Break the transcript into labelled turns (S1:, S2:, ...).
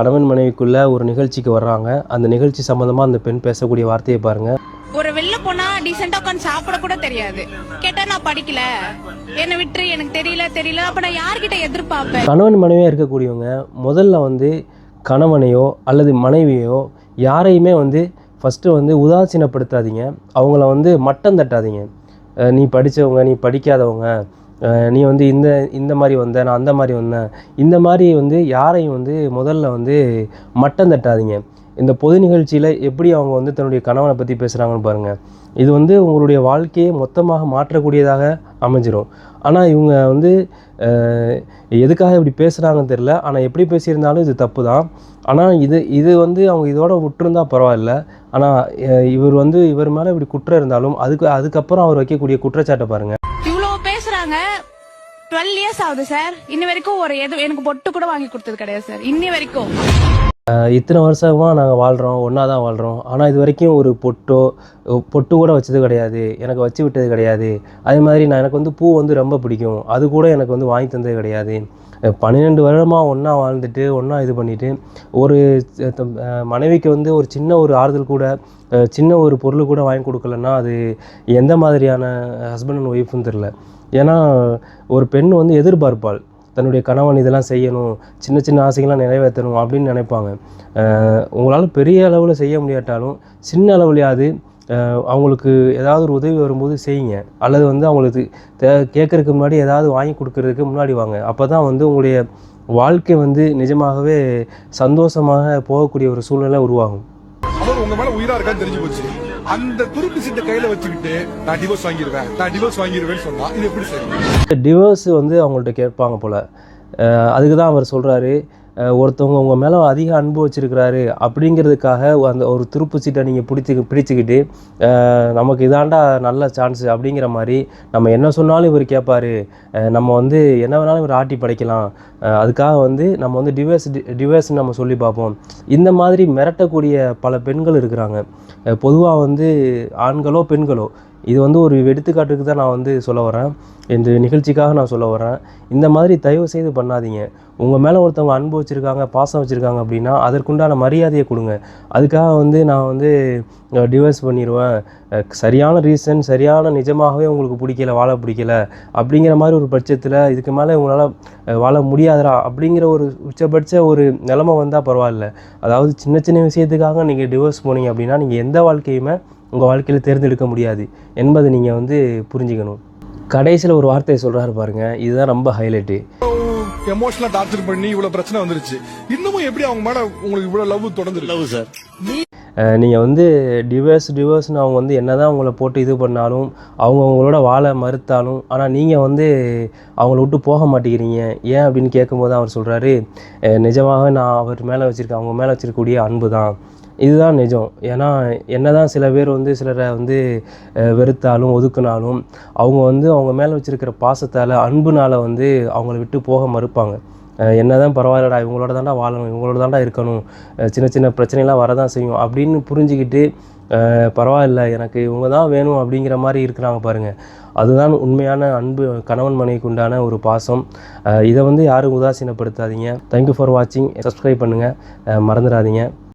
S1: கணவன் மனைவிக்குள்ள ஒரு நிகழ்ச்சிக்கு வர்றாங்க. அந்த நிகழ்ச்சி சம்பந்தமா அந்த பெண் பேசக்கூடிய வார்த்தையை பாருங்க.
S2: ஒரு வெளில போனா டீசெண்டா உட்காந்து சாப்பிட கூட தெரியாது. கேட்டா நான் படிக்கல. என்ன விட்டுரு எனக்கு தெரியல தெரியல. அப்ப நான் யார்கிட்ட எதிர்பார்ப்பேன்?
S1: கணவன் மனைவியாக இருக்கக்கூடியவங்க முதல்ல வந்து கணவனையோ அல்லது மனைவியோ யாரையுமே வந்து ஃபஸ்ட்டு வந்து உதாசீனப்படுத்தாதீங்க. அவங்கள வந்து மட்டம் தட்டாதீங்க. நீ படித்தவங்க நீ படிக்காதவங்க நீ வந்து இந்த இந்த மாதிரி வந்த நான் அந்த மாதிரி வந்தேன். இந்த மாதிரி வந்து யாரையும் வந்து முதல்ல வந்து மட்டம் தட்டாதீங்க. இந்த பொது நிகழ்ச்சியில் எப்படி அவங்க வந்து தன்னுடைய கணவனை பற்றி பேசுகிறாங்கன்னு பாருங்கள் இது வந்து உங்களுடைய வாழ்க்கையை மொத்தமாக மாற்றக்கூடியதாக அமைஞ்சிரும். ஆனால் இவங்க வந்து எதுக்காக இப்படி பேசுகிறாங்கன்னு தெரில ஆனால் எப்படி பேசியிருந்தாலும் இது தப்பு தான் ஆனால் இது இது வந்து அவங்க இதோட விட்டுருந்தா பரவாயில்ல. ஆனால் இவர் வந்து இவர் மேலே இப்படி குற்றம் இருந்தாலும் அதுக்கு அதுக்கப்புறம் அவர் வைக்கக்கூடிய குற்றச்சாட்டை பாருங்கள்
S2: இவ்வளவு டுவெல் இயர்ஸ் ஆகுது சார் இன்ன வரைக்கும் ஒரு எது எனக்கு பொட்டு கூட வாங்கி கொடுத்தது கிடையாது சார் இன்னி வரைக்கும்.
S1: இத்தனை வருஷமாக நாங்கள் வாழ்கிறோம் ஒன்றா தான் வாழ்கிறோம் ஆனால் இது வரைக்கும் ஒரு பொட்டோ பொட்டு கூட வச்சது கிடையாது. எனக்கு வச்சு விட்டது கிடையாது. அதே மாதிரி நான் எனக்கு வந்து பூ வந்து ரொம்ப பிடிக்கும். அது கூட எனக்கு வந்து வாங்கி தந்தது கிடையாது. பன்னிரெண்டு வருடமாக ஒன்றா வாழ்ந்துட்டு ஒன்றா இது பண்ணிவிட்டு ஒரு மனைவிக்கு வந்து ஒரு சின்ன ஒரு ஆறுதல் கூட சின்ன ஒரு பொருள் கூட வாங்கி கொடுக்கலன்னா அது எந்த மாதிரியான ஹஸ்பண்ட் அண்ட் ஒய்ஃப்னு தெரில ஏன்னா ஒரு பெண் வந்து எதிர்பார்ப்பாள். தன்னுடைய கணவன் இதெல்லாம் செய்யணும் சின்ன சின்ன ஆசைகள்லாம் நிறைவேற்றணும் அப்படின்னு நினைப்பாங்க. உங்களால் பெரிய அளவில் செய்ய முடியாட்டாலும் சின்ன அளவுலையாவது அவங்களுக்கு ஏதாவது ஒரு உதவி வரும்போது செய்யுங்க. அல்லது வந்து அவங்களுக்கு தே கேட்கறதுக்கு முன்னாடி ஏதாவது வாங்கி கொடுக்கறதுக்கு முன்னாடி வாங்க. அப்போ தான் வந்து உங்களுடைய வாழ்க்கை வந்து நிஜமாகவே சந்தோஷமாக போகக்கூடிய ஒரு சூழ்நிலை உருவாகும்.
S3: அவர் உங்க மேல இருக்கான்னு தெரிஞ்சு போச்சு. அந்த துருப்பு சீட்டை கையில வச்சுக்கிட்டு நான் டிவோர்ஸ் வாங்கிடுவேன் நான் டிவோர்ஸ் வாங்கிடுவேன்னு சொன்னா இது எப்படி சரி
S1: டிவோர்ஸ் வந்து அவங்கள்ட்ட கேட்பாங்க போல். அதுக்கு தான் அவர் சொல்கிறாரு ஒருத்தவங்க உங்கள் மேலே அதிக அன்பு வச்சுருக்கிறாரு அப்படிங்கிறதுக்காக அந்த ஒரு துருப்பு சீட்டை நீங்கள் பிடிச்சி பிடிச்சிக்கிட்டு நமக்கு இதாண்டா நல்ல சான்ஸ் அப்படிங்கிற மாதிரி நம்ம என்ன சொன்னாலும் இவர் கேட்பார் நம்ம வந்து என்ன வேணாலும் இவர் ஆட்டி படைக்கலாம். அதுக்காக வந்து நம்ம வந்து டிவைஸ் டிவைஸ்னு நம்ம சொல்லி பார்ப்போம். இந்த மாதிரி மிரட்டக்கூடிய பல பெண்கள் இருக்கிறாங்க. பொதுவாக வந்து ஆண்களோ பெண்களோ இது வந்து ஒரு எடுத்துக்காட்டுக்கு தான் நான் வந்து சொல்ல வரேன் இந்த நிகழ்ச்சிக்காக நான் சொல்ல வரேன் இந்த மாதிரி தயவு செய்து பண்ணாதீங்க. உங்கள் மேலே ஒருத்தவங்க அன்பு வச்சுருக்காங்க பாசம் வச்சுருக்காங்க அப்படின்னா அதற்குண்டான மரியாதையை கொடுங்க. அதுக்காக வந்து நான் வந்து டிவோர்ஸ் பண்ணிடுவேன் சரியான ரீசன் சரியான நிஜமாகவே உங்களுக்கு பிடிக்கல வாழ பிடிக்கல அப்படிங்கிற மாதிரி ஒரு பட்சத்தில் இதுக்கு மேலே உங்களால் வாழ முடியாதரா அப்படிங்கிற ஒரு உச்சபட்ச ஒரு நிலமை வந்தால் பரவாயில்ல. அதாவது சின்ன சின்ன விஷயத்துக்காக நீங்கள் டிவோர்ஸ் போனீங்க அப்படின்னா நீங்கள் எந்த வாழ்க்கையுமே உங்கள் வாழ்க்கையில் தேர்ந்தெடுக்க முடியாது என்பதை நீங்கள் வந்து புரிஞ்சுக்கணும். கடைசியில் ஒரு வார்த்தையை சொல்கிறாரு பாருங்க. இதுதான் ரொம்ப ஹைலைட்டு
S3: எமோஷனலா டார்ச்சர் பண்ணி இவ்வளவு பிரச்சனை வந்துருச்சு. இன்னமும் எப்படி அவங்க மேல உங்களுக்கு இவ்வளவு லவ் தொடர்ந்து லவ் சார்
S1: நீங்கள் வந்து டிவோர்ஸ் டிவோர்ஸ்னு அவங்க வந்து என்ன தான் உங்களை போட்டு இது பண்ணாலும் அவங்க அவங்களோட வாழ மறுத்தாலும் ஆனால் நீங்கள் வந்து அவங்கள விட்டு போக மாட்டேங்கிறீங்க. ஏன் அப்படின்னு கேட்கும்போது அவர் சொல்கிறாரு நிஜமாக நான் அவர் மேலே வச்சுருக்கேன் அவங்க மேலே வச்சிருக்கக்கூடிய அன்பு தான் இதுதான் நிஜம். ஏன்னா என்னதான் சில பேர் வந்து சிலரை வந்து வெறுத்தாலும் ஒதுக்குனாலும் அவங்க வந்து அவங்க மேலே வச்சுருக்கிற பாசத்தால் அன்புனால் வந்து அவங்கள விட்டு போக மறுப்பாங்க. என்ன என்னதான் பரவாயில்லடா இவங்களோட தாண்டா வாழணும் இவங்களோட தாண்டா இருக்கணும் சின்ன சின்ன பிரச்சனைலாம் வரதான் செய்யும் அப்படின்னு புரிஞ்சுக்கிட்டு பரவாயில்ல எனக்கு இவங்க தான் வேணும் அப்படிங்கிற மாதிரி இருக்கிறாங்க பாருங்கள் அதுதான் உண்மையான அன்பு கணவன் மனைவிக்கு உண்டான ஒரு பாசம். இதை வந்து யாரும் உதாசீனப்படுத்தாதீங்க. தேங்க்யூ ஃபார் வாட்சிங் சப்ஸ்கிரைப் பண்ணுங்கள் மறந்துடாதீங்க.